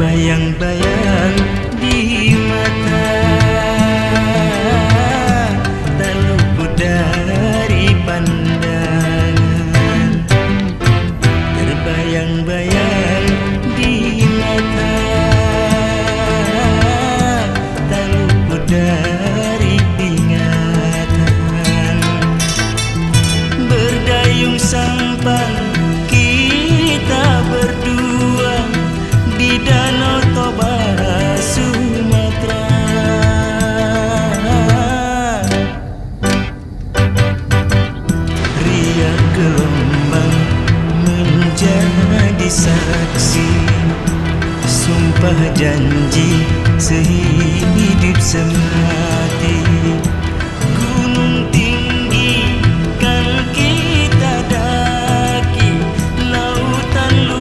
Terbayang-bayang di mata Tak luput dari pandangan. Terbayang-bayang di mata Tak luput dari ingatan. Berdayung sampan gelombang menjadi saksi. Sumpah janji sehidup semati